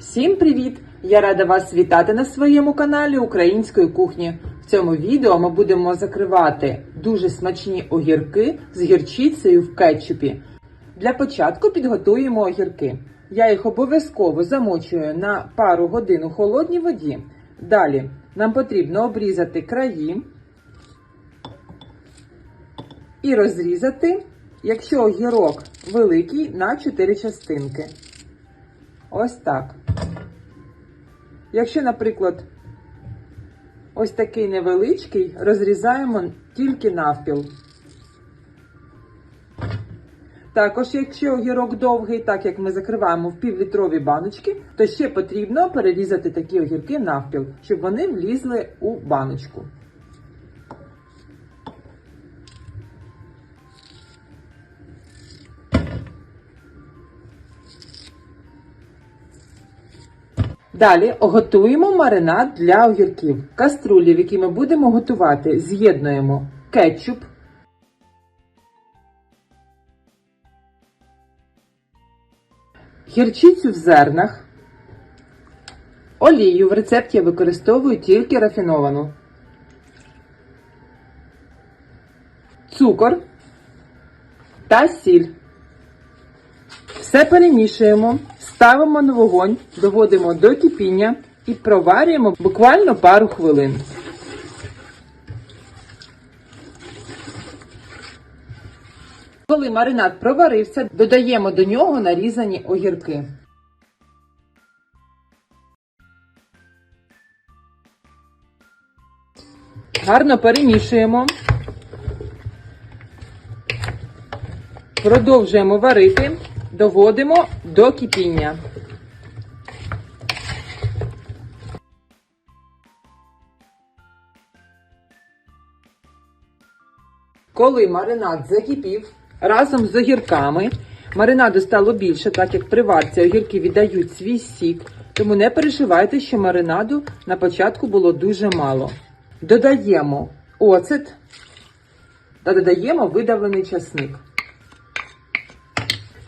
Всім привіт! Я рада вас вітати на своєму каналі Української кухні. В цьому відео ми будемо закривати дуже смачні огірки з гірчицею в кетчупі. Для початку підготуємо огірки. Я їх обов'язково замочую на пару годин у холодній воді. Далі нам потрібно обрізати краї і розрізати, якщо огірок великий, на 4 частинки. Ось так. Якщо, наприклад, ось такий невеличкий, розрізаємо тільки навпіл. Також, якщо огірок довгий, так як ми закриваємо в півлітрові баночки, то ще потрібно перерізати такі огірки навпіл, щоб вони влізли у баночку. Далі готуємо маринад для огірків. Каструлі, в якій ми будемо готувати, з'єднуємо кетчуп, гірчицю в зернах, олію в рецепті я використовую тільки рафіновану, цукор та сіль. Все перемішуємо, ставимо на вогонь, доводимо до кипіння і проварюємо буквально пару хвилин. Коли маринад проварився, додаємо до нього нарізані огірки. Гарно перемішуємо. Продовжуємо варити, доводимо до кипіння. Коли маринад закипів разом з огірками, маринаду стало більше, так як при варці огірки віддають свій сік, тому не переживайте, що маринаду на початку було дуже мало. Додаємо оцет та додаємо видавлений часник.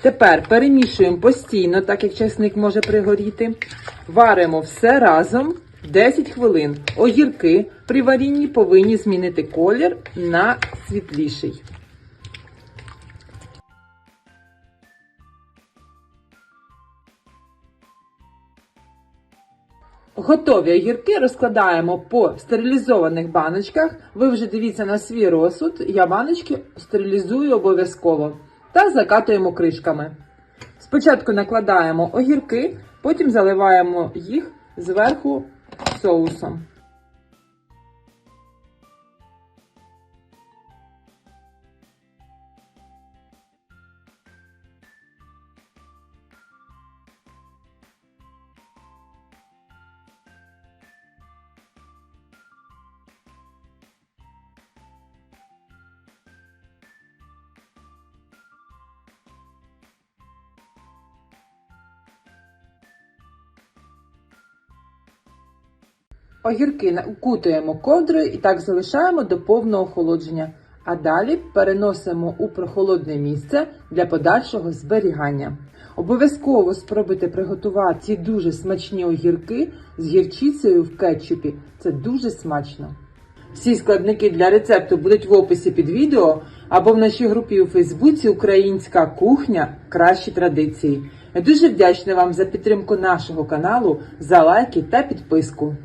Тепер перемішуємо постійно, так як часник може пригоріти. Варимо все разом 10 хвилин. Огірки при варінні повинні змінити колір на світліший. Готові огірки розкладаємо по стерилізованих баночках. Ви вже дивіться на свій розсуд. Я баночки стерилізую обов'язково та закатуємо кришками. Спочатку накладаємо огірки, потім заливаємо їх зверху соусом. Огірки укутуємо ковдрою і так залишаємо до повного охолодження. А далі переносимо у прохолодне місце для подальшого зберігання. Обов'язково спробуйте приготувати ці дуже смачні огірки з гірчицею в кетчупі. Це дуже смачно. Всі складники для рецепту будуть в описі під відео або в нашій групі у Фейсбуці Українська кухня Кращі традиції. Я дуже вдячна вам за підтримку нашого каналу, за лайки та підписку.